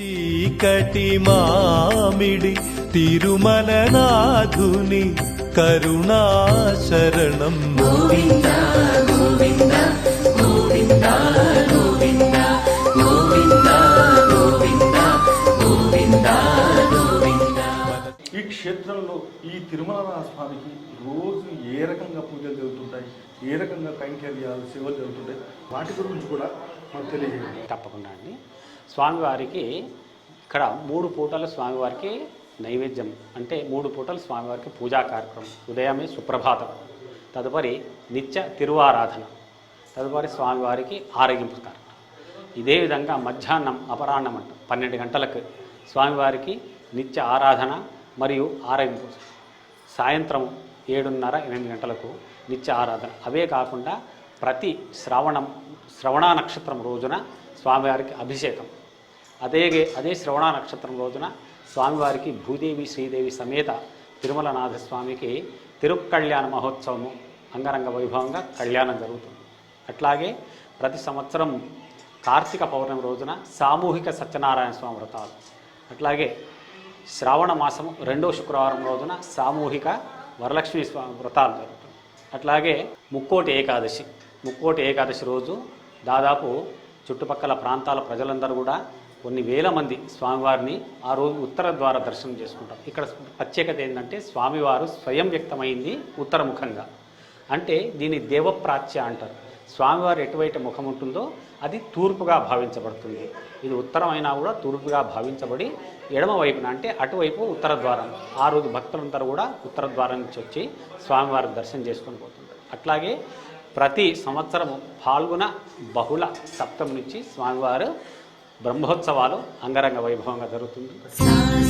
చీకటి మామిడి తిరుమలనాథుని కరుణాశరణం. ఈ క్షేత్రంలో ఈ తిరుమల స్వామికి రోజు ఏ రకంగా పూజలు జరుగుతుంటాయి? ఏ రకంగా కైంకర్యాలు సేవలు జరుగుతుంటాయి? వాటి గురించి కూడా తప్పకుండా అండి. స్వామివారికి ఇక్కడ మూడు పూటల స్వామివారికి నైవేద్యం అంటే మూడు పూటలు స్వామివారికి పూజా కార్యక్రమం ఉదయమే సుప్రభాతం తదుపరి నిత్య తిరువారాధన తదుపరి స్వామివారికి ఆరగింపు కార్యక్రమం ఇదే విధంగా మధ్యాహ్నం అపరాహ్నం అంట పన్నెండు గంటలకు స్వామివారికి నిత్య ఆరాధన మరియు ఆరగింపు. సాయంత్రం ఏడున్నర ఎనిమిది గంటలకు నిత్య ఆరాధన. అవే కాకుండా ప్రతి శ్రవణం శ్రవణ నక్షత్రం రోజున స్వామివారికి అభిషేకం. అదే అదే శ్రవణ నక్షత్రం రోజున స్వామివారికి భూదేవి శ్రీదేవి సమేత తిరుమలనాథ స్వామికి తిరుకళ్యాణ మహోత్సవము అంగరంగ వైభవంగా కళ్యాణం జరుగుతుంది. అట్లాగే ప్రతి సంవత్సరం కార్తీక పౌర్ణమి రోజున సామూహిక సత్యనారాయణ స్వామి వ్రతాలు. అట్లాగే శ్రావణ మాసము రెండో శుక్రవారం రోజున సామూహిక వరలక్ష్మి స్వామి వ్రతాలు జరుగుతుంది. అట్లాగే ముక్కోటి ఏకాదశి. ముక్కోటి ఏకాదశి రోజు దాదాపు చుట్టుపక్కల ప్రాంతాల ప్రజలందరూ కూడా కొన్ని వేల మంది స్వామివారిని ఆ రోజు ఉత్తర ద్వార దర్శనం చేసుకుంటారు. ఇక్కడ ప్రత్యేకత ఏంటంటే స్వామివారు స్వయం వ్యక్తమైంది ఉత్తరముఖంగా. అంటే దీన్ని దేవప్రాచ్య అంటారు. స్వామివారు ఎటువైతే ముఖం ఉంటుందో అది తూర్పుగా భావించబడుతుంది. ఇది ఉత్తరమైనా కూడా తూర్పుగా భావించబడి ఎడమ వైపున అంటే అటువైపు ఉత్తర ద్వారం. ఆ రోజు భక్తులందరూ కూడా ఉత్తర ద్వారం నుంచి వచ్చి స్వామివారి దర్శనం చేసుకొని పోతుంటారు అట్లాగే ప్రతి సంవత్సరము పాల్గొన బహుళ సప్తమి నుంచి స్వామివారు బ్రహ్మోత్సవాలు అంగరంగ వైభవంగా జరుగుతుంది